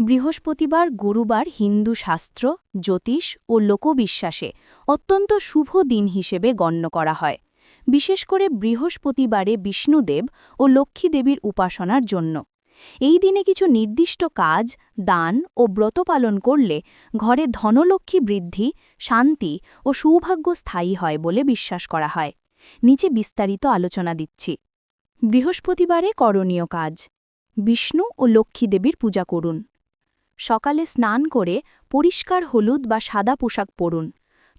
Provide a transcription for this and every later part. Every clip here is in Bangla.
বৃহস্পতিবার গুরুবার হিন্দু শাস্ত্র, জ্যোতিষ ও লোকবিশ্বাসে অত্যন্ত শুভ দিন হিসেবে গণ্য করা হয়। বিশেষ করে বৃহস্পতিবারে বিষ্ণুদেব ও লক্ষ্মী দেবীর উপাসনার জন্য। এই দিনে কিছু নির্দিষ্ট কাজ, দান ও ব্রত পালন করলে ঘরে ধনলক্ষ্মী বৃদ্ধি, শান্তি ও সৌভাগ্য স্থায়ী হয় বলে বিশ্বাস করা হয়। নিচে বিস্তারিত আলোচনা দিচ্ছি। বৃহস্পতিবারে করণীয় কাজ। বিষ্ণু ও লক্ষ্মী দেবীর পূজা করুন। সকালে স্নান করে পরিষ্কার হলুদ বা সাদা পোশাক পরুন।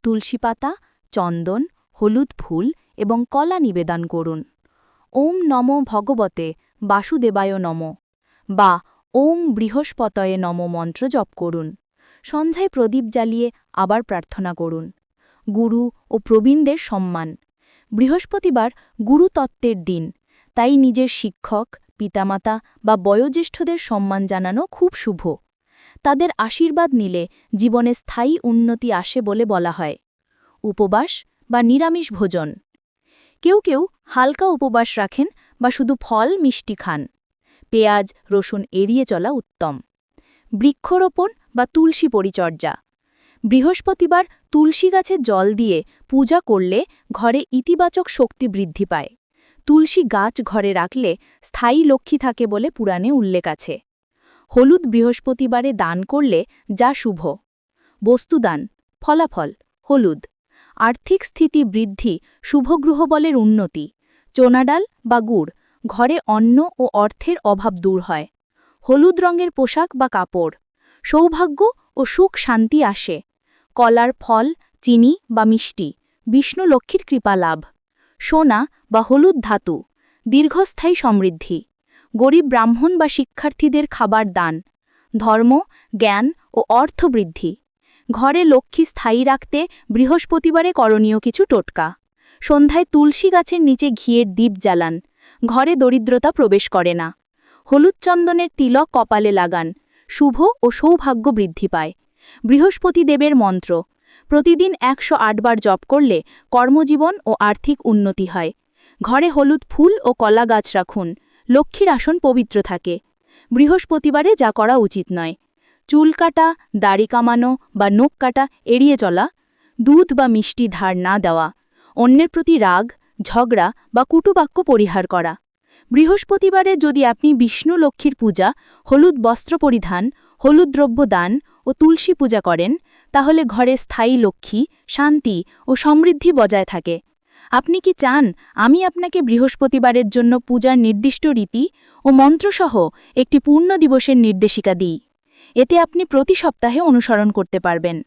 তুলসী পাতা, চন্দন, হলুদ ফুল এবং কলা নিবেদন করুন। ওম নম ভগবতে বাসুদেবায় নম বা ওম বৃহস্পতয়ে নম মন্ত্র জপ করুন। সন্ধ্যায় প্রদীপ জ্বালিয়ে আবার প্রার্থনা করুন। গুরু ও প্রবীণদের সম্মান। বৃহস্পতিবার গুরুতত্ত্বের দিন, তাই নিজের শিক্ষক, পিতামাতা বা বয়োজ্যেষ্ঠদের সম্মান জানানো খুব শুভ। তাদের আশীর্বাদ নিলে জীবনে স্থায়ী উন্নতি আসে বলে বলা হয়। উপবাস বা নিরামিষ ভোজন। কেউ কেউ হালকা উপবাস রাখেন বা শুধু ফল, মিষ্টি খান। পেঁয়াজ, রসুন এড়িয়ে চলা উত্তম। বৃক্ষরোপণ বা তুলসী পরিচর্যা। বৃহস্পতিবার তুলসী গাছে জল দিয়ে পূজা করলে ঘরে ইতিবাচক শক্তি বৃদ্ধি পায়। তুলসী গাছ ঘরে রাখলে স্থায়ী লক্ষ্মী থাকে বলে পুরাণে উল্লেখ আছে। হলুদ বৃহস্পতিবারে দান করলে যা শুভ। বস্তুদান, ফলাফল, হলুদ। আর্থিক স্থিতি বৃদ্ধি, শুভগ্রহ বলের উন্নতি। চোনাডাল বা গুড়, ঘরে অন্ন ও অর্থের অভাব দূর হয়। হলুদ রঙের পোশাক বা কাপড়। সৌভাগ্য ও সুখ শান্তি আসে। কলার ফল, চিনি বা মিষ্টি, বিষ্ণু লক্ষ্মীর কৃপা লাভ। সোনা বা হলুদ ধাতু, দীর্ঘস্থায়ী সমৃদ্ধি। গরিব ব্রাহ্মণ বা শিক্ষার্থীদের খাবার দান, ধর্ম, জ্ঞান ও অর্থ বৃদ্ধি। ঘরে লক্ষ্মী স্থায়ী রাখতে বৃহস্পতিবারে করণীয় কিছু টোটকা। সন্ধ্যায় তুলসী গাছের নিচে ঘিয়ের দ্বীপ জ্বালান, ঘরে দরিদ্রতা প্রবেশ করে না। হলুদ চন্দনের তিলক কপালে লাগান, শুভ ও সৌভাগ্য বৃদ্ধি পায়। বৃহস্পতি দেবের মন্ত্র, প্রতিদিন একশো বার জপ করলে কর্মজীবন ও আর্থিক উন্নতি হয়। ঘরে হলুদ ফুল ও কলা গাছ রাখুন লক্ষ্মীর আসন পবিত্র থাকে। বৃহস্পতিবারে যা করা উচিত নয়। চুল কাটা, দাড়ি কামানো বা নোখ কাটা এড়িয়ে চলা, দুধ বা মিষ্টি ধার না দেওয়া, অন্যের প্রতি রাগ, ঝগড়া বা কুটুবাক্য পরিহার করা। বৃহস্পতিবারে যদি আপনি বিষ্ণু লক্ষ্মীর পূজা, হলুদ বস্ত্র পরিধান, হলুদ দ্রব্য দান ও তুলসী পূজা করেন, তাহলে ঘরে স্থায়ী লক্ষ্মী, শান্তি ও সমৃদ্ধি বজায় থাকে। আপনি কি চান আমি আপনাকে বৃহস্পতিবারের জন্য পূজার নির্দিষ্ট রীতি ও মন্ত্রসহ একটি পূর্ণ দিবসের নির্দেশিকা দিই? এতে আপনি প্রতি সপ্তাহে অনুসরণ করতে পারবেন।